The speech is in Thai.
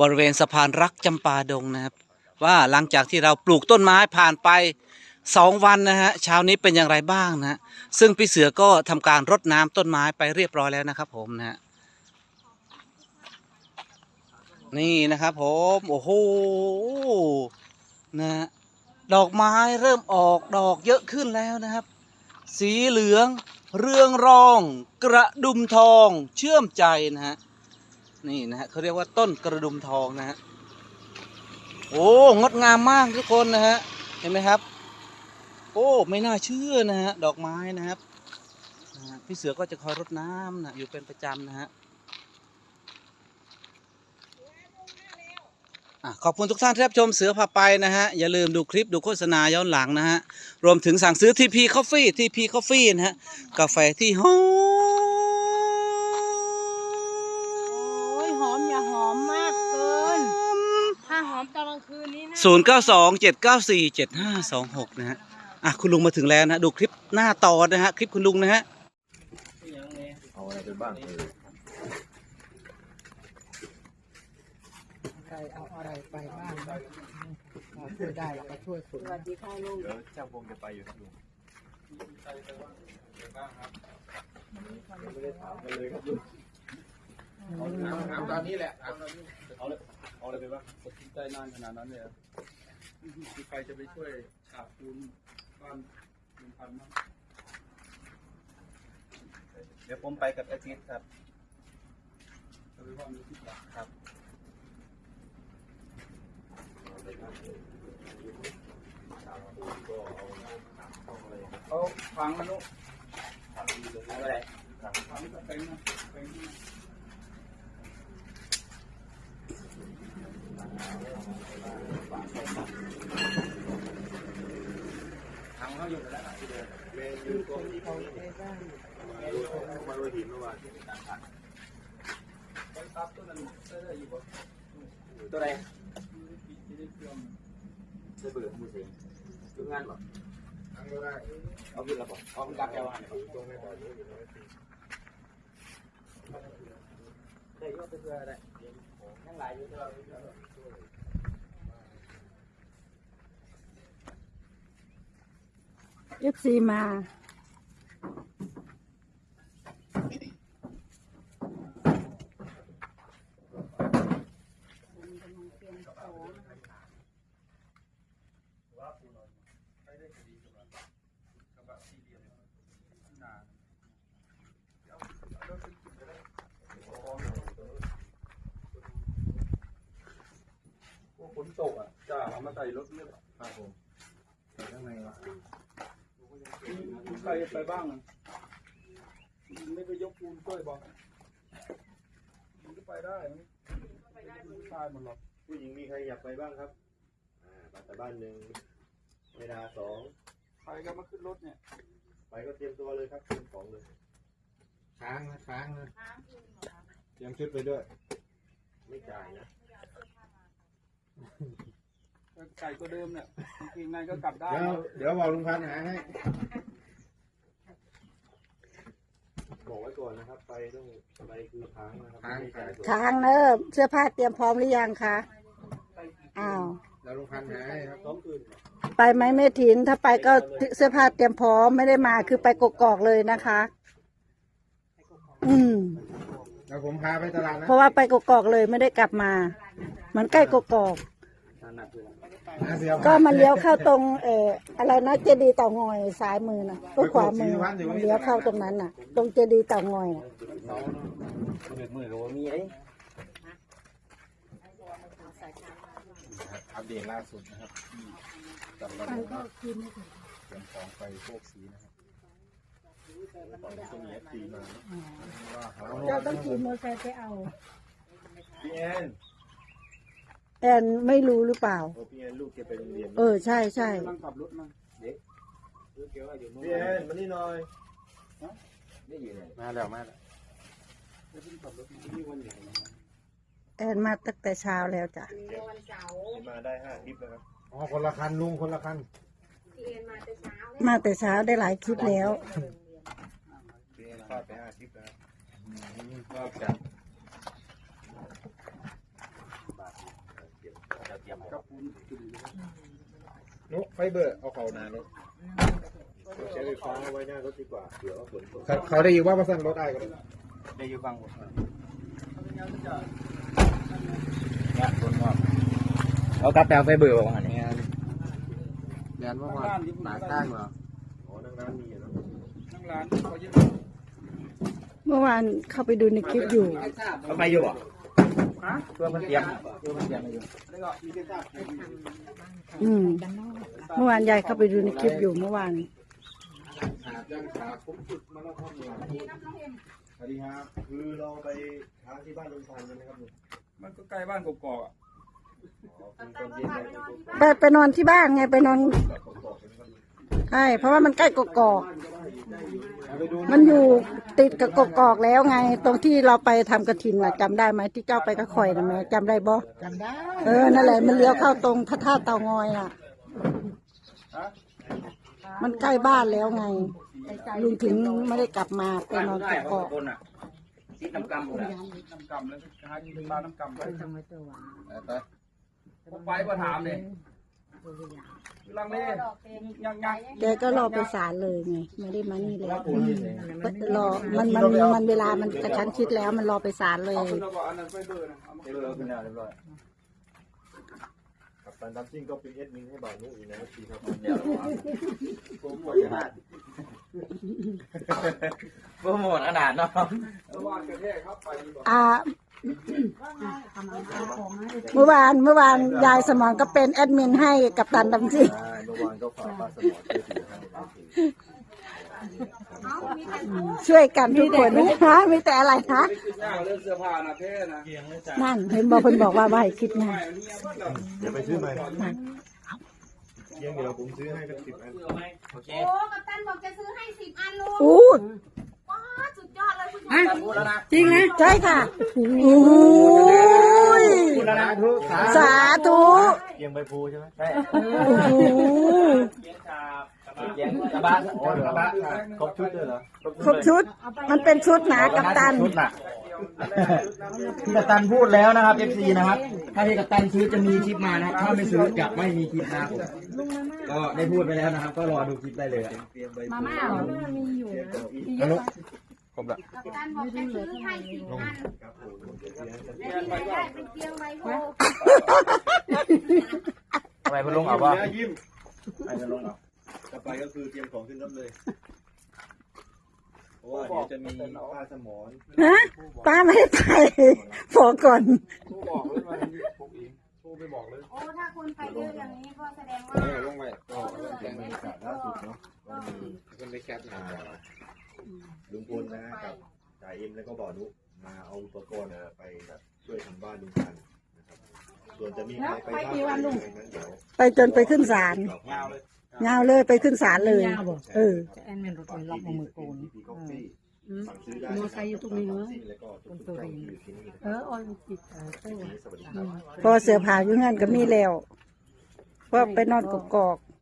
บริเวณสะพานรักจำปาดงนะครับ ว่าหลังจากที่เราปลูกต้นไม้ผ่านไปสองวันนะฮะเช้านี้เป็นอย่างไรบ้างนะฮะซึ่งพี่เสือก็ทำการรดน้ำต้นไม้ไปเรียบร้อยแล้วนะครับ ผมนะฮะนี่นะครับ ผมโอ้โหนะดอกไม้เริ่มออกดอกเยอะขึ้นแล้วนะครับ สีเหลือง เรืองรอง กระดุมทองเชื่อมใจนะฮะ นี่นะฮะเขาเรียกว่าต้นกระดุมทองนะฮะโอ้งดงามมากทุกคนนะฮะเห็นไหมครับ โอ้ไม่น่าเชื่อนะฮะดอกไม้นะครับพี่เสือก็จะคอยรดน้ำนะอยู่เป็นประจำนะฮะขอบคุณทุกท่านที่รับชมเสือพาไปนะฮะ อย่าลืมดูคลิปดูโฆษณาย้อนหลังนะฮะ รวมถึงสั่งซื้อทีพีคอฟฟี่ทีพีคอฟฟี่นะฮะ กาแฟที่หอโศูนย์เก้าสองเจ็ดเก้าสี่เจ็ดห้าสองหกนะฮะอะคุณลุงมาถึงแล้วนะดูคลิปหน้าต่อนะฮะคลิปคุณลุงนะฮะเอาอะไรไปบ้างเออใครเอาอะไรไปบ้างเราช่วยได้เราก็ช่วยคุณสวัสดีค่ะลุงเดี๋ยวช่างพงจะไปอยู่ครับลุงไปบ้างครับไม่ได้ถามกันเลยครับลุง ถามตอนนี้แหละถามตอนนี้เอาเลยเอาอะไรไปบ้างตัดสินใจนานขนาดนั้นเลยเหรอคือใครจะไปช่วยฉาบปูนบ้านลุงพันธ์มั้งเดี๋ยวผมไปกับอาทิตย์ครับจะไปว่ามีที่ปากครับเขาฟังนะลูกเอาอะไรฟังก็เป็นนะเป็นนะ ทางเขาอยู่แล้วที่เดินเมนอยู่ตรงที่เขามาโรยหินเมื่อวานที่มีการตัด ไปตัดต้นนั้นได้ได้อยู่บ่ ตัวไหน ที่ได้ เองได้เบื่อมือเสียกงานบ่เอาขึ้นแล้วบ่เอาขึ้นกลับแก้วว่าเนี่ยตรงนี้ต่ออยู่ได้ยกไปเพื่ออะไรทั้งหลายอยู่ที่เราเอฟซีมาพวกฝนตกอะจ้าเอามาใส่รถเนี่ยครับผมข้างในวะ ใครไปบ้างอะไม่ไปยกปูนช่วยบอกมันก็ไปได้ไม่ไม่ตายหมดหรอกผู้หญิงมีใครอยากไปบ้างครับ อ่าบ้านแต่บ้านหนึ่งเวลาสองใครก็มาขึ้นรถเนี่ย ไปก็เตรียมตัวเลยครับเตรียมของเลยค้างนะค้างนะเตรียมชุดไปด้วย ไม่จ่ายนะไก่ตัวเดิมเนี่ยบางทีไงก็กลับได้ เดี๋ยวเดี๋ยวบอกลุงพันธ์หาให้ บอกไว้ก่อนนะครับไปต้องไปคือค้างนะครับไม่จ่ายส่วนค้างเนอะเสื้อผ้าเตรียมพร้อมหรือยังคะอ้าวเดี๋ยวลุงพันธ์หาให้ครับสองคืนไปไหมเมถินถ้าไปก็เสื้อผ้าเตรียมพร้อมไม่ได้มาคือไปกกอกเลยนะคะ อืมเดี๋ยวผมพาไปตลาดนะเพราะว่าไปกกอกเลยไม่ได้กลับมา มันใกล้กกอกถนัดเลยนะหาเสียว ก็มาเลี้ยวเข้าตรงเอออะไรนะเจดีย์เต่างอยซ้ายมือนะก็ขวามือมันเลี้ยวเข้าตรงนั้นน่ะ ตรงเจดีย์เต่างอยน่ะเดือดมือโรมีไอ้อัปเดตล่าสุดนะครับที่จับระเบิดเนาะเตรียมของไปโคกสีนะครับตอนนี้ก็มีเอฟซีมาเนอะว่าหาเราต้องขี่มอเตอร์ไซค์ไปเอา พี่แอน แอนไม่รู้หรือเปล่า โอ้พี่แอนลูกแกไปโรงเรียนเออใช่ใช่กำลังขับรถมาพี่แอนมานี่หน่อยนี่อยู่ไหนมาแล้วมาแล้วจะเพิ่งขับรถมาที่วันใหญ่นะแอนมาตั้งแต่เช้าแล้วจ้ะมาได้ห้าคลิปแล้วครับอ๋อคนละคันลุงคนละคันมาแต่เช้าได้หลายคลิปแล้ว พี่แอนฟาดไปห้าคลิปแล้วครับนอกจาก บาท กับปูนจุดนุไฟเบอร์เอาเขานารถใช้ไฟฟ้าไว้หน้ารถดีกว่าเดี๋ยวฝนตกเขาได้ยินว่ามาสั่งรถได้ก็ได้ได้อยู่ฟังผมเอากลับแปลงไฟเบอร์บอกว่าไงเรียนว่าว่าหนาข้างเหรออ๋อนั่งร้านมีอยู่เนอะนั่งร้านเขาเยอะเมื่อวานเข้าไปดูในคลิปอยู่เอาไปอยู่บ่ ฮะเพื่อมันเตรียมเพื่อมันเตรียมอยู่แล้วก็มีแค่ทราบอืมเมื่อวานยายเข้าไปดูในคลิปอยู่เมื่อวานขาดยังขาคุ้มจุดมาแล้วครับเนี่ยสวัสดีครับคือเราไปทางที่บ้านลุงพันธ์กันนะครับลุงมันก็ใกล้บ้านกกอกอะอ๋อคือตอนเย็นไปลุงพันธ์ไปไปนอนที่บ้านไงไปนอน เขาบอกกันครับลุงใช่เพราะว่ามันใกล้กกอกมันอยู่ติดกับกกอกแล้วไง ตรงที่เราไปทำกระถินน่ะจำได้ไหมที่เจ้าไปกระข่อยนะแม่จำได้บ่จำได้เออนั่นแหละมันเลี้ยวเข้าตรงพระธาตุเตางอยน่ะ มันใกล้บ้านแล้วไงลุงถึงไม่ได้กลับมาไปนอนกกอกคนอะซีดน้ำกำหมดอะน้ำกำแล้วหาอยู่ถึงบ้านน้ำกำไปไปผมไปมาถามเลย ลังเลยังยังแกก็รอไปศาลเลยไงไม่ได้มานี่แล้วรอมันมันมันเวลามันกระชั้นชิดแล้วมันรอไปศาลเลย เอาคุณเอาบอกอันนั้นไปเบอร์นะเอามาเรียบร้อยขึ้นแล้วเรียบร้อยกับตันดับซิ่งก็เป็นเอดมินให้บ่าวนุอีกนะครับทีครับเดี๋ยวโปรโมทขนาดโปรโมทขนาดเนาะระหว่างกระแทกครับไปดีกว่าอ่า เมื่อวานเมื่อวานยายสมอนก็เป็นแอดมินให้กับตันดำซิใช่เมื่อวานก็ฝากป้าสมอช่วยถือให้นะครับช่วยกันทุกคนนะมีแต่อะไรคะไม่คิดยากเรื่องเสื้อผ้านะเท่นะนั่นเห็นบอกคนบอกว่าว่าให้คิดนะไม่อันนี้มันแบบเดี๋ยวไปซื้อใหม่เที่ยงเดี๋ยวผมซื้อให้สักสิบอันโอเคโอ้กัปตันบอกจะซื้อให้สิบอันลุง อู้ว้าสุดยอดเลยคุณชายพูดแล้วนะจริงนะใช่ค่ะโอ้ยพูดแล้วนะทุกสาสาธุเกียงใบพลูใช่ไหมใช่โอ้โหเกียงกระบะโอ้กระบะครบชุดเลยเหรอครบชุด มันเป็นชุดนะกับตันชุดน่ะพี่กัปตันพูดแล้วนะครับ FC นะครับ ถ้าพี่กัปตันซื้อจะมีคลิปมานะครับถ้าไม่ซื้อจะไม่มีคลิปนะครับผมก็ได้พูดไปแล้วนะครับ ก็รอดูคลิปได้เลยอะเกียงใบพมาลูม่าเหรอมันมีอยู่นะอนุคร บละกัปตันบอกจะซื้อให้สิบอันครับผมผมจะซื้อให้สักและที่ไหนได้เป็นเตียงใบโพทำไมคุณลุงเอาวะยิ้มทำไมคุณลุงเอาต่อไปก็คือเตรียมของขึ้นรถเลยเพราะว่าเดี๋ยวจะมีป้าสมอนฮะป้าไม่ได้ไปขอก่อนโทรบอกเลยว่านี่ผมเองโทรไปบอกเลยโอ้ถ้าคนไปเยอะอย่างนี้ก็แสดงว่าเออลงไปก็เป็นบรรยากาศล่าสุดเนาะก็มีขึ้นไปแคปหา ลุงพลนะกับจ่าเอ็มแล้วก็บ่อนุมาเอาอุปกรณ์เนี่ยไปแบบช่วยทำบ้านลุงพันธุ์นะครับ ส่วนจะ มีใครไปบ้างไหมนั้นเดี๋ยวไปจนไปขึ้นศาลยาวเลยยาวเลยไปขึ้นศาลเลยเออแอนเมนรถไฟล็อกมือโกนสั่งซื้อได้มอไซค์อยู่ตรงนี้เนาะแล้วก็ทุกๆเจ้าที่อยู่ที่นี่นะเออออยจิตเออสวัสดีครับพอเสือผ่าอยู่งั้นก็มีแล้วเพราะไปนอนกกอก